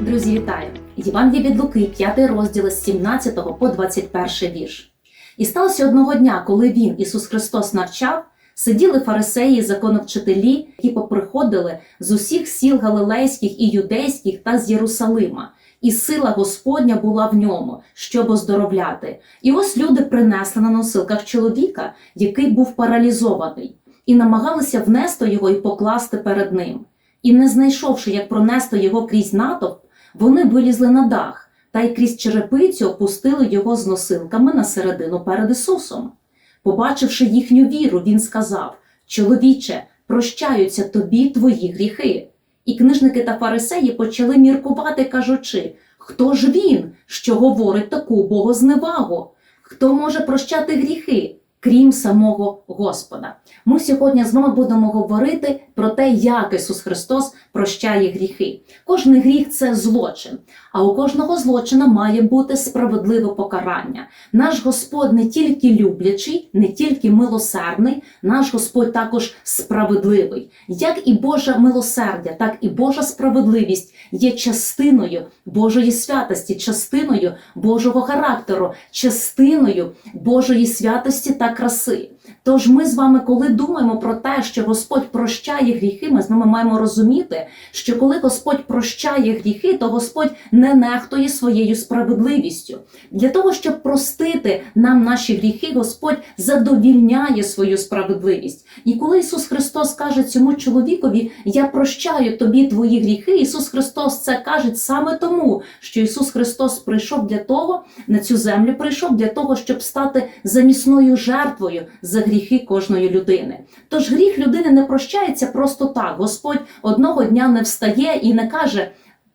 Друзі, вітаю! Євангеліє від Луки, 5 розділ з 17 по 21 вірш. І сталося одного дня, коли він, Ісус Христос, навчав, сиділи фарисеї, і законовчителі, які поприходили з усіх сіл галилейських і юдейських та з Єрусалима, і сила Господня була в ньому, щоб оздоровляти. І ось люди принесли на носилках чоловіка, який був паралізований, і намагалися внести його і покласти перед ним. І не знайшовши, як пронести його крізь натовп, вони вилізли на дах та й крізь черепицю опустили його з носилками на середину перед Ісусом. Побачивши їхню віру, він сказав: Чоловіче, прощаються тобі твої гріхи. І книжники та фарисеї почали міркувати, кажучи: Хто ж він, що говорить таку богозневагу? Хто може прощати гріхи, крім самого Господа? Ми сьогодні з вами будемо говорити про те, як Ісус Христос прощає гріхи. Кожний гріх це злочин, а у кожного злочина має бути справедливе покарання. Наш Господь не тільки люблячий, не тільки милосердний, наш Господь також справедливий. Як і Боже милосердя, так і Божа справедливість є частиною Божої святості, частиною Божого характеру, частиною Божої святості та краси. Тож ми з вами, коли думаємо про те, що Господь прощає гріхи, ми з вами маємо розуміти, що коли Господь прощає гріхи, то Господь не нехтує своєю справедливістю. Для того, щоб простити нам наші гріхи, Господь задовільняє свою справедливість. І коли Ісус Христос каже цьому чоловікові, я прощаю тобі твої гріхи, Ісус Христос це каже саме тому, що Ісус Христос прийшов для того, на цю землю прийшов для того, щоб стати замісною жертвою за гріхи кожної людини. Тож гріх людини не прощається просто так. Господь одного дня не встає і не каже.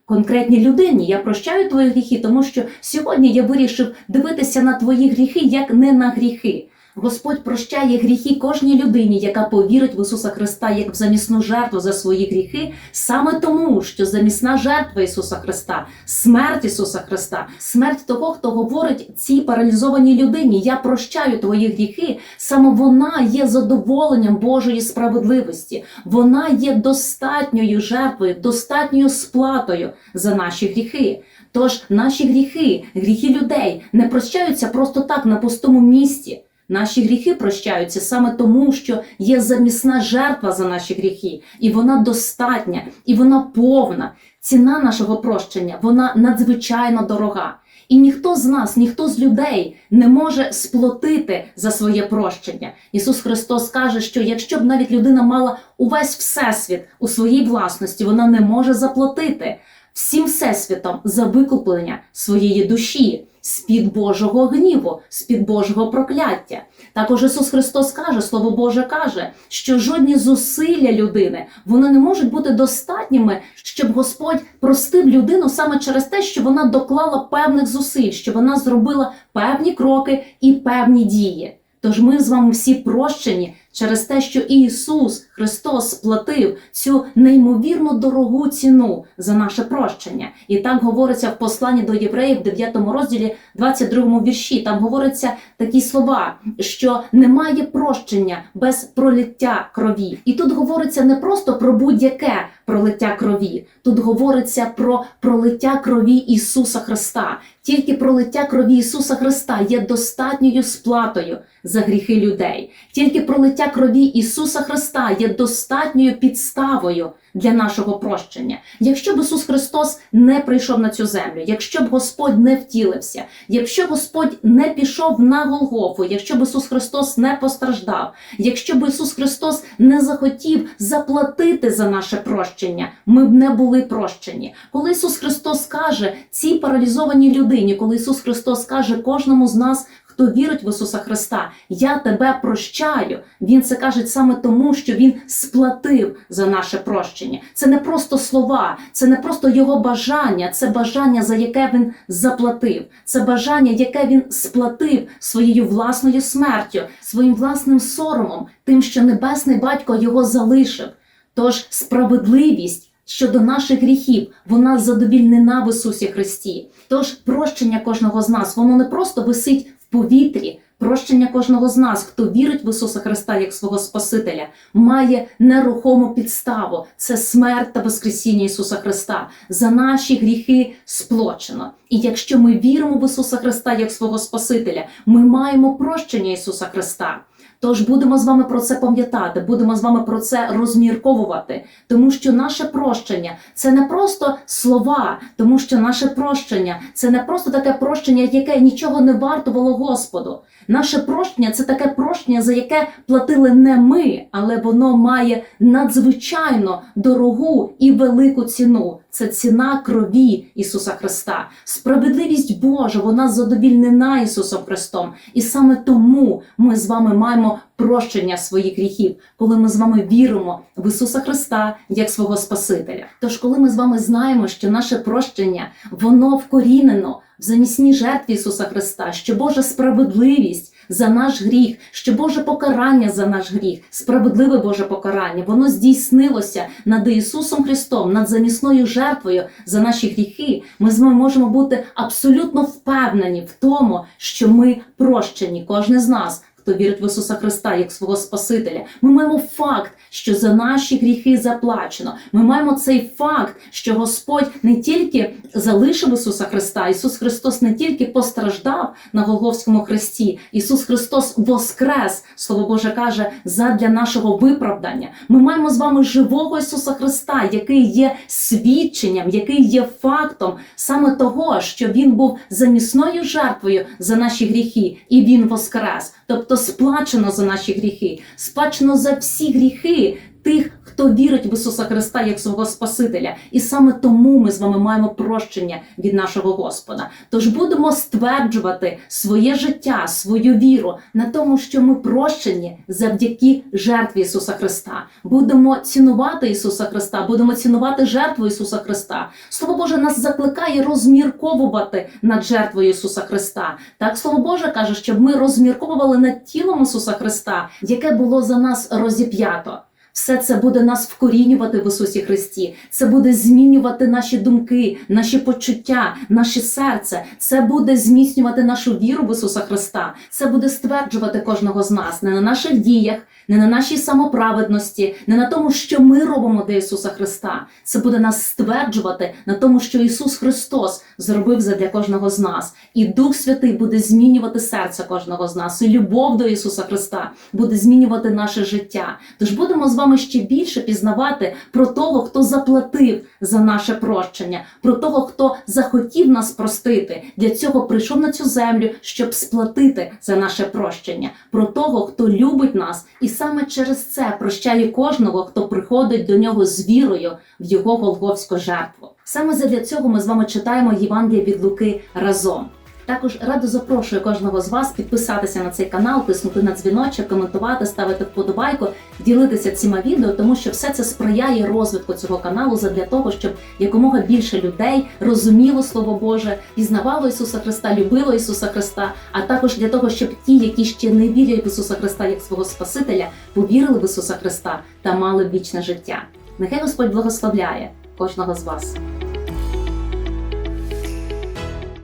Конкретній людині я прощаю твої гріхи, тому що сьогодні я вирішив дивитися на твої гріхи як не на гріхи. Господь прощає гріхи кожній людині, яка повірить в Ісуса Христа як в замісну жертву за свої гріхи, саме тому, що замісна жертва Ісуса Христа, смерть Ісуса Христа, смерть того, хто говорить цій паралізованій людині: Я прощаю твої гріхи. Саме вона є задоволенням Божої справедливості. Вона є достатньою жертвою, достатньою сплатою за наші гріхи. Тож наші гріхи, гріхи людей не прощаються просто так на пустому місці. Наші гріхи прощаються саме тому, що є замісна жертва за наші гріхи, і вона достатня, і вона повна. Ціна нашого прощення вона надзвичайно дорога. І ніхто з нас, ніхто з людей не може сплатити за своє прощення. Ісус Христос каже, що якщо б навіть людина мала увесь всесвіт у своїй власності, вона не може заплатити всім всесвітом за викуплення своєї душі з-під Божого гніву, з-під Божого прокляття. Також Ісус Христос каже, Слово Боже каже, що жодні зусилля людини вони не можуть бути достатніми, щоб Господь простив людину саме через те, що вона доклала певних зусиль, що вона зробила певні кроки і певні дії. Тож ми з вами всі прощені через те, що Ісус Христос сплатив цю неймовірно дорогу ціну за наше прощення. І так говориться в посланні до євреїв, в 9 розділі, 22 вірші. Там говориться такі слова, що немає прощення без пролиття крові. І тут говориться не просто про будь-яке пролиття крові, тут говориться про пролиття крові Ісуса Христа. Тільки пролиття крові Ісуса Христа є достатньою сплатою за гріхи людей. Тільки пролиття крові Ісуса Христа є достатньою підставою для нашого прощення. Якщо б Ісус Христос не прийшов на цю землю, якщо б Господь не втілився, якщо б Господь не пішов на Голгофу, якщо б Ісус Христос не постраждав, якщо б Ісус Христос не захотів заплатити за наше прощення, ми б не були прощені. Коли Ісус Христос каже цій паралізованій людині, коли Ісус Христос каже кожному з нас, хто вірить в Ісуса Христа, я тебе прощаю. Він це каже саме тому, що Він сплатив за наше прощення. Це не просто слова, це не просто його бажання, це бажання, за яке він заплатив. Це бажання, яке він сплатив своєю власною смертю, своїм власним соромом, тим, що небесний батько його залишив. Тож справедливість. Щодо наших гріхів, вона задовільнена в Ісусі Христі. Тож прощення кожного з нас, воно не просто висить повітрі, Прощення кожного з нас, хто вірить в Ісуса Христа як свого Спасителя, має нерухому підставу. Це смерть та Воскресіння Ісуса Христа. За наші гріхи сплочено. І якщо ми віримо в Ісуса Христа як свого Спасителя, ми маємо прощення Ісуса Христа. Тож будемо з вами про це пам'ятати, будемо з вами про це розмірковувати, тому що наше прощення це не просто слова, тому що наше прощення це не просто таке прощення, яке нічого не вартувало Господу. Наше прощення це таке прощення, за яке платили не ми, але воно має надзвичайно дорогу і велику ціну. Це ціна крові Ісуса Христа. Справедливість Божа, вона задовільнена Ісусом Христом. І саме тому ми з вами маємо прощення своїх гріхів, коли ми з вами віримо в Ісуса Христа як свого Спасителя. Тож, коли ми з вами знаємо, що наше прощення воно вкорінено в замісній жертві Ісуса Христа, що Божа справедливість за наш гріх, що Боже покарання за наш гріх, справедливе Боже покарання, воно здійснилося над Ісусом Христом, над замісною жертвою за наші гріхи. Ми з вами можемо бути абсолютно впевнені в тому, що ми прощені, кожен з нас. Хто вірить в Ісуса Христа як свого Спасителя, ми маємо факт, що за наші гріхи заплачено. Ми маємо цей факт, що Господь не тільки залишив Ісуса Христа, Ісус Христос не тільки постраждав на Голговському хресті, Ісус Христос воскрес, Слово Боже каже, задля нашого виправдання. Ми маємо з вами живого Ісуса Христа, який є свідченням, який є фактом саме того, що Він був замісною жертвою за наші гріхи, і Він воскрес. Тобто сплачено за наші гріхи, сплачено за всі гріхи тих, хто вірить в Ісуса Христа як свого Спасителя. І саме тому ми з вами маємо прощення від нашого Господа. Тож будемо стверджувати своє життя, свою віру на тому, що ми прощені завдяки жертві Ісуса Христа. Будемо цінувати Ісуса Христа, будемо цінувати жертву Ісуса Христа. Слово Боже нас закликає розмірковувати над жертвою Ісуса Христа. Так слово Боже каже, щоб ми розмірковували над тілом Ісуса Христа, яке було за нас розіп'ято. Все це буде нас вкорінювати в Ісусі Христі. Це буде змінювати наші думки, наші почуття, наше серце. Це буде зміцнювати нашу віру в Ісуса Христа. Це буде стверджувати кожного з нас не на наших діях, не на нашій самоправедності, не на тому, що ми робимо для Ісуса Христа. Це буде нас стверджувати на тому, що Ісус Христос зробив задля кожного з нас. І Дух Святий буде змінювати серце кожного з нас. І любов до Ісуса Христа буде змінювати наше життя. Тож будемо з вами ще більше пізнавати про того, хто заплатив за наше прощення, про того, хто захотів нас простити. Для цього прийшов на цю землю, щоб сплатити за наше прощення, про того, хто любить нас, і саме через це прощає кожного, хто приходить до нього з вірою в його голговську жертву. Саме задля цього ми з вами читаємо Євангелія від Луки разом. Також радо запрошую кожного з вас підписатися на цей канал, тиснути на дзвіночок, коментувати, ставити вподобайку, ділитися цими відео, тому що все це сприяє розвитку цього каналу задля того, щоб якомога більше людей розуміло Слово Боже, пізнавало Ісуса Христа, любило Ісуса Христа, а також для того, щоб ті, які ще не вірять в Ісуса Христа як свого Спасителя, повірили в Ісуса Христа та мали вічне життя. Нехай Господь благословляє кожного з вас.